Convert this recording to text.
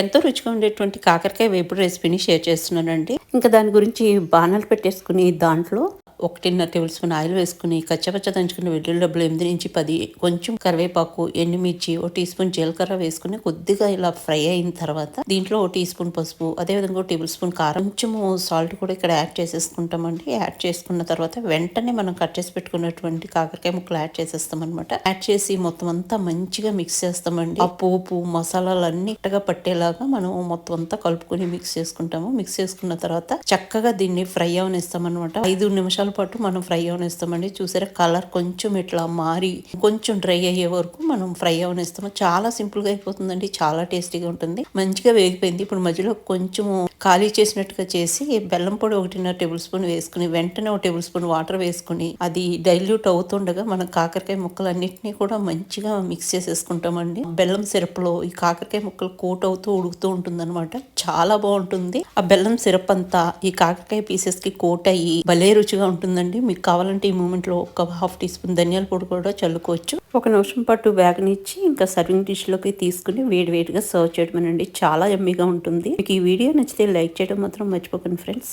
ఎంతో రుచిగా ఉండేటువంటి కాకరకాయ వేపుడు రెసిపీని షేర్ చేస్తున్నానండి. ఇంకా దాని గురించి బాణాలు పెట్టేసుకుని దాంట్లో ఒకటిన్నర టేబుల్ స్పూన్ ఆయిల్ వేసుకుని కచ్చపచ్చ దంచుకున్న వెల్లుల్లి డబ్బులు ఎనిమిది నుంచి పది కొంచెం కరివేపాకు ఎండుమిర్చి ఒక టీ స్పూన్ జీలకర్ర వేసుకుని కొద్దిగా ఇలా ఫ్రై అయిన తర్వాత దీంట్లో ఒక టీ స్పూన్ పసుపు అదేవిధంగా ఒక టేబుల్ స్పూన్ కారం కొంచెము సాల్ట్ కూడా ఇక్కడ యాడ్ చేసేసుకుంటామండి. యాడ్ చేసుకున్న తర్వాత వెంటనే మనం కట్ చేసి పెట్టుకున్నటువంటి కాకరకాయ ముక్కలు యాడ్ చేసేస్తాం అనమాట యాడ్ చేసి మొత్తం అంతా మంచిగా మిక్స్ చేస్తామండి. ఆ పోపు మసాలాలు ఇట్టగా పట్టేలాగా మనం మొత్తం అంతా కలుపుకొని మిక్స్ చేసుకుంటాము. మిక్స్ చేసుకున్న తర్వాత చక్కగా దీన్ని ఫ్రై అవనిస్తాం అనమాట ఐదు నిమిషాలు పాటు మనం ఫ్రై అవనిస్తామండి. చూసారా? కలర్ కొంచెం ఇట్లా మారి కొంచెం డ్రై అయ్యే వరకు మనం ఫ్రై అవనిస్తాము చాలా సింపుల్గా అయిపోతుందండి. చాలా టేస్టీగా ఉంటుంది. మంచిగా వేగిపోయింది. ఇప్పుడు మధ్యలో కొంచెం ఖాళీ చేసినట్టుగా చేసి బెల్లం పొడి ఒకటిన్నర టేబుల్ స్పూన్ వేసుకుని వెంటనే ఒక టేబుల్ స్పూన్ వాటర్ వేసుకుని అది డైల్యూట్ అవుతుండగా మనం కాకరకాయ ముక్కలు అన్నింటినీ కూడా మంచిగా మిక్స్ చేసేసుకుంటామండి. బెల్లం సిరప్లో ఈ కాకరకాయ ముక్కలు కోట్ అవుతూ ఉడుకుతూ ఉంటుందన్నమాట. చాలా బాగుంటుంది. ఆ బెల్లం సిరప్ అంతా ఈ కాకరకాయ పీసెస్కి కోట్ అయ్యి భలే రుచిగా ఉంటుందండి. మీకు కావాలంటే ఈ మూమెంట్లో ఒక హాఫ్ టీ స్పూన్ ధనియాల పొడి కూడా చల్లుకోవచ్చు. ఒక నిమిషం పాటు బ్యాగ్నిచ్చి ఇంకా సర్వింగ్ డిష్లోకి తీసుకుని వేడి వేడిగా సర్వ్ అండి చాలా ఎమ్మిగా ఉంటుంది. మీకు ఈ వీడియో నచ్చితే లైక్ చేయడం మాత్రం మర్చిపోకండి ఫ్రెండ్స్.